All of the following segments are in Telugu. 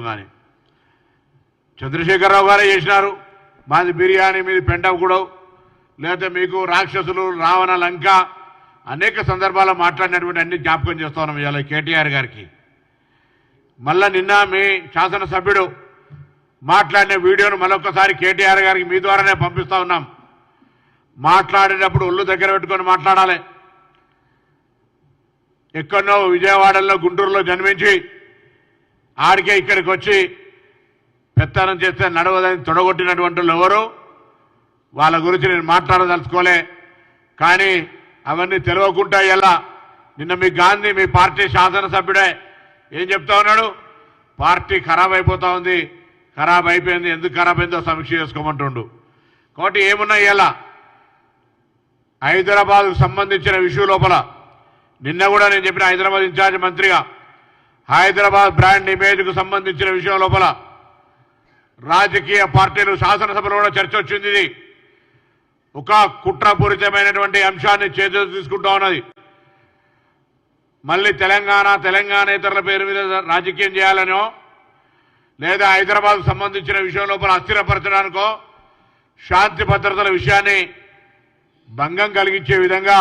కానీ చంద్రశేఖరరావు గారే చేసినారు. మాది బిర్యానీ మీది కూడా లేకపోతే మీకు రాక్షసులు రావణ లంక అనేక సందర్భాల్లో మాట్లాడినటువంటి అన్ని జ్ఞాపకం చేస్తున్నాం ఇవాళ కేటీఆర్ గారికి. మళ్ళా నిన్న మీ శాసనసభ్యుడు మాట్లాడిన వీడియోను మరొకసారి కేటీఆర్ గారికి మీ ద్వారానే పంపిస్తా ఉన్నాం. మాట్లాడేటప్పుడు ఒళ్ళు దగ్గర పెట్టుకొని మాట్లాడాలి. ఎక్కడో విజయవాడలో గుంటూరులో జన్మించి ఆడికే ఇక్కడికి వచ్చి పెత్తనం చేస్తే నడవదని తొడగొట్టినటువంటి ఎవరు? వాళ్ళ గురించి నేను మాట్లాడదలుచుకోలే. కానీ అవన్నీ తెలియకుండా ఎలా? నిన్న మీ గాంధీ మీ పార్టీ శాసనసభ్యుడే ఏం చెప్తా ఉన్నాడు? పార్టీ ఖరాబ్ అయిపోతా ఉంది. ఖరాబ్ అయిపోయింది. ఎందుకు ఖరాబ్ అయిందో సమీక్ష చేసుకోమంటుండు. కాబట్టి ఏమున్నాయి ఎలా? హైదరాబాద్కు సంబంధించిన విషయం లోపల నిన్న కూడా నేను చెప్పిన హైదరాబాద్ ఇన్ఛార్జ్ మంత్రిగా హైదరాబాద్ బ్రాండ్ ఇమేజ్కు సంబంధించిన విషయం లోపల రాజకీయ పార్టీలు శాసనసభలో కూడా చర్చ వచ్చింది ఇది. ఒక కుట్రపూరితమైనటువంటి అంశాన్ని చేతులు తీసుకుంటా ఉన్నది. మళ్ళీ తెలంగాణ తెలంగాణ ఇతరుల పేరు మీద రాజకీయం చేయాలనో లేదా హైదరాబాద్ సంబంధించిన విషయం లోపల అస్థిరపరచడానికో శాంతి భద్రతల విషయాన్ని భంగం కలిగించే విధంగా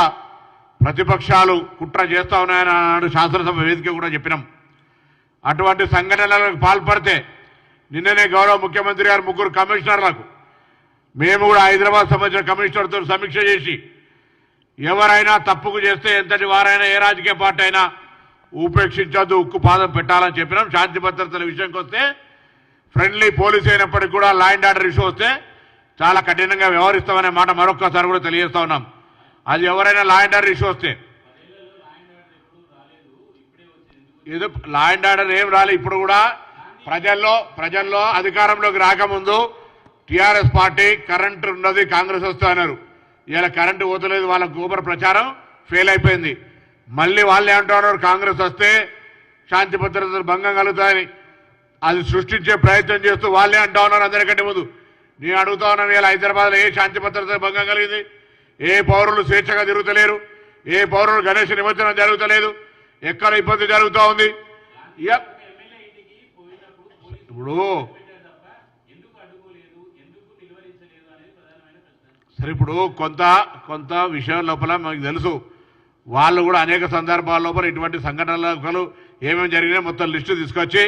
ప్రతిపక్షాలు కుట్ర చేస్తా ఉన్నాయని అన్నాడు శాసనసభ వేదిక కూడా చెప్పినాం. అటువంటి సంఘటనలకు పాల్పడితే నిన్ననే గౌరవ ముఖ్యమంత్రి గారు ముగ్గురు కమిషనర్లకు మేము కూడా హైదరాబాద్ సంబంధించిన కమిషనర్తో సమీక్ష చేసి ఎవరైనా తప్పుకు చేస్తే ఎంతటి వారైనా ఏ రాజకీయ పార్టీ అయినా ఉపేక్షించద్దు ఉక్కు పాదం పెట్టాలని చెప్పినాం. శాంతి భద్రతల విషయంకి వస్తే ఫ్రెండ్లీ పోలీస్ అయినప్పటికీ కూడా లా అండ్ ఆర్డర్ ఇష్యూ వస్తే చాలా కఠినంగా వ్యవహరిస్తామనే మాట మరొక్కసారి కూడా తెలియజేస్తా ఉన్నాం. అది ఎవరైనా లా అండ్ ఆర్డర్ ఇష్యూ వస్తే ఏదో లా అండ్ ఆర్డర్ ఏం రాలే ఇప్పుడు కూడా ప్రజల్లో ప్రజల్లో అధికారంలోకి రాకముందు టిఆర్ఎస్ పార్టీ కరెంటు ఉన్నది కాంగ్రెస్ వస్తూ అన్నారు. ఇలా కరెంటు పోతలేదు వాళ్ళ గోబర్ ప్రచారం ఫెయిల్ అయిపోయింది. మళ్ళీ వాళ్ళు ఏమంటున్నారు కాంగ్రెస్ వస్తే శాంతి భద్రతలు భంగం కలుగుతాయని. అది సృష్టించే ప్రయత్నం చేస్తూ వాళ్ళే అంటా ఉన్నారు అందరికంటే ముందు. నేను అడుగుతా ఉన్నాను ఇలా హైదరాబాద్లో ఏ శాంతి భద్రత భంగం కలిగింది? ఏ పౌరులు స్వేచ్ఛగా తిరుగుతలేరు? ఏ పౌరులు గణేష్ నిమజ్జనం జరుగుతలేదు? ఎక్కడ ఇబ్బంది జరుగుతూ ఉంది? ఇప్పుడు సరే ఇప్పుడు కొంత కొంత విషయం లోపల మనకు తెలుసు. వాళ్ళు కూడా అనేక సందర్భాల లోపల ఇటువంటి సంఘటనలు ఏమేమి జరిగినాయి మొత్తం లిస్టు తీసుకొచ్చి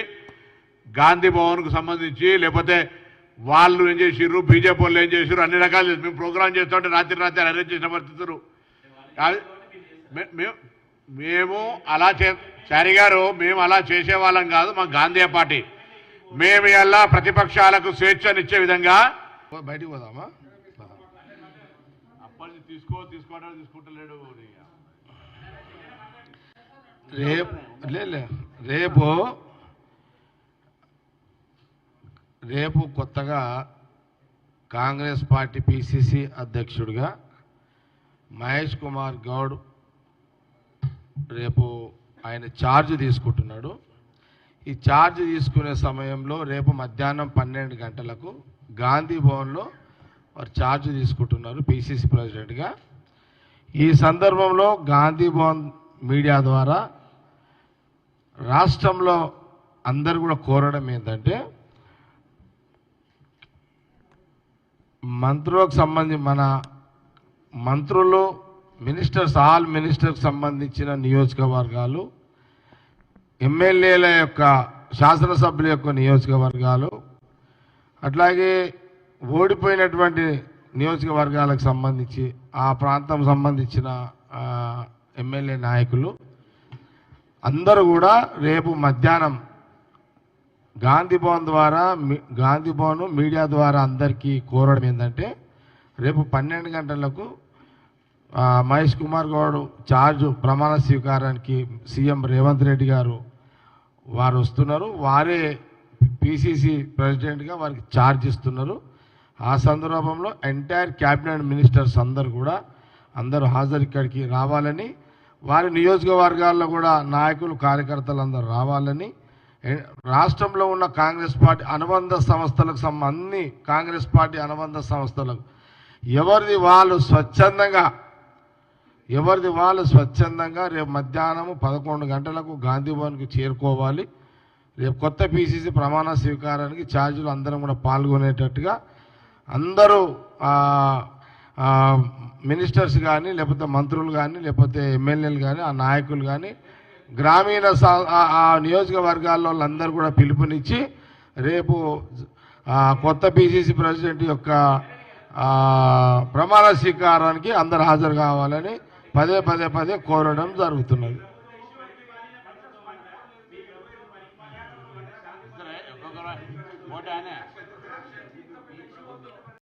గాంధీ భవన్కు సంబంధించి లేకపోతే వాళ్ళు ఏం చేసిర్రు బీజేపీ వాళ్ళు ఏం చేసిర్రు అన్ని రకాలు మేము ప్రోగ్రామ్ చేస్తుంటే రాత్రి రాత్రి అరేంజ్ చేసిన పరిస్థితులు. మేము మేము అలా చే చారి గారు మేము అలా చేసేవాళ్ళం కాదు మా గాంధీ పార్టీ మేము ఎలా ప్రతిపక్షాలకు స్వేచ్ఛనిచ్చే విధంగా బయటికి పోదామా అప్పటి తీసుకో తీసుకోవడం తీసుకుంటలేడు రేపు. రేపు రేపు కొత్తగా కాంగ్రెస్ పార్టీ పిసిసి అధ్యక్షుడిగా మహేష్ కుమార్ గౌడ్ రేపు ఆయన ఛార్జ్ తీసుకుంటున్నాడు. ఈ ఛార్జ్ తీసుకునే సమయంలో రేపు మధ్యాహ్నం పన్నెండు గంటలకు గాంధీ భవన్లో వారు ఛార్జ్ తీసుకుంటున్నారు పిసిసి ప్రెసిడెంట్గా ఈ సందర్భంలో గాంధీ భవన్ మీడియా ద్వారా రాష్ట్రంలో అందరు కూడా కోరడం ఏంటంటే మంత్రులకు సంబంధించి మన మంత్రులు మినిస్టర్స్ ఆల్ మినిస్టర్కి సంబంధించిన నియోజకవర్గాలు ఎమ్మెల్యేల యొక్క శాసనసభ్యుల యొక్క నియోజకవర్గాలు అట్లాగే ఓడిపోయినటువంటి నియోజకవర్గాలకు సంబంధించి ఆ ప్రాంతం సంబంధించిన ఎమ్మెల్యే నాయకులు అందరూ కూడా రేపు మధ్యాహ్నం గాంధీ భవన్ ద్వారా మీ- గాంధీ భవన్ మీడియా ద్వారా అందరికీ కోరడం ఏంటంటే రేపు పన్నెండు గంటలకు మహేష్ కుమార్ గౌడ్ చార్జ్ ప్రమాణ స్వీకారానికి సీఎం రేవంత్ రెడ్డి గారు వారు వస్తున్నారు. వారే పిసిసి ప్రెసిడెంట్గా వారికి ఛార్జ్ ఇస్తున్నారు. ఆ సందర్భంలో ఎంటైర్ క్యాబినెట్ మినిస్టర్స్ అందరు కూడా అందరూ హాజరు ఇక్కడికి రావాలని వారి నియోజకవర్గాల్లో కూడా నాయకులు కార్యకర్తలు అందరూ రావాలని రాష్ట్రంలో ఉన్న కాంగ్రెస్ పార్టీ అనుబంధ సంస్థలకు సంబ కాంగ్రెస్ పార్టీ అనుబంధ సంస్థలకు ఎవరిది వాళ్ళు స్వచ్ఛందంగా ఎవరిది వాళ్ళు స్వచ్ఛందంగా రేపు మధ్యాహ్నం పదకొండు గంటలకు గాంధీభవన్కి చేరుకోవాలి. రేపు కొత్త పీసీసీ ప్రమాణ స్వీకారానికి ఛార్జీలు అందరం కూడా పాల్గొనేటట్టుగా అందరూ మినిస్టర్స్ కానీ లేకపోతే మంత్రులు కానీ లేకపోతే ఎమ్మెల్యేలు కానీ ఆ నాయకులు కానీ గ్రామీణ ఆ- నియోజకవర్గాల్లో వాళ్ళందరూ కూడా పిలుపునిచ్చి రేపు కొత్త పిసిసి ప్రెసిడెంట్ యొక్క ప్రమాణ స్వీకారానికి అందరు హాజరు కావాలని పదే పదే పదే కోరడం జరుగుతున్నది. ఓటే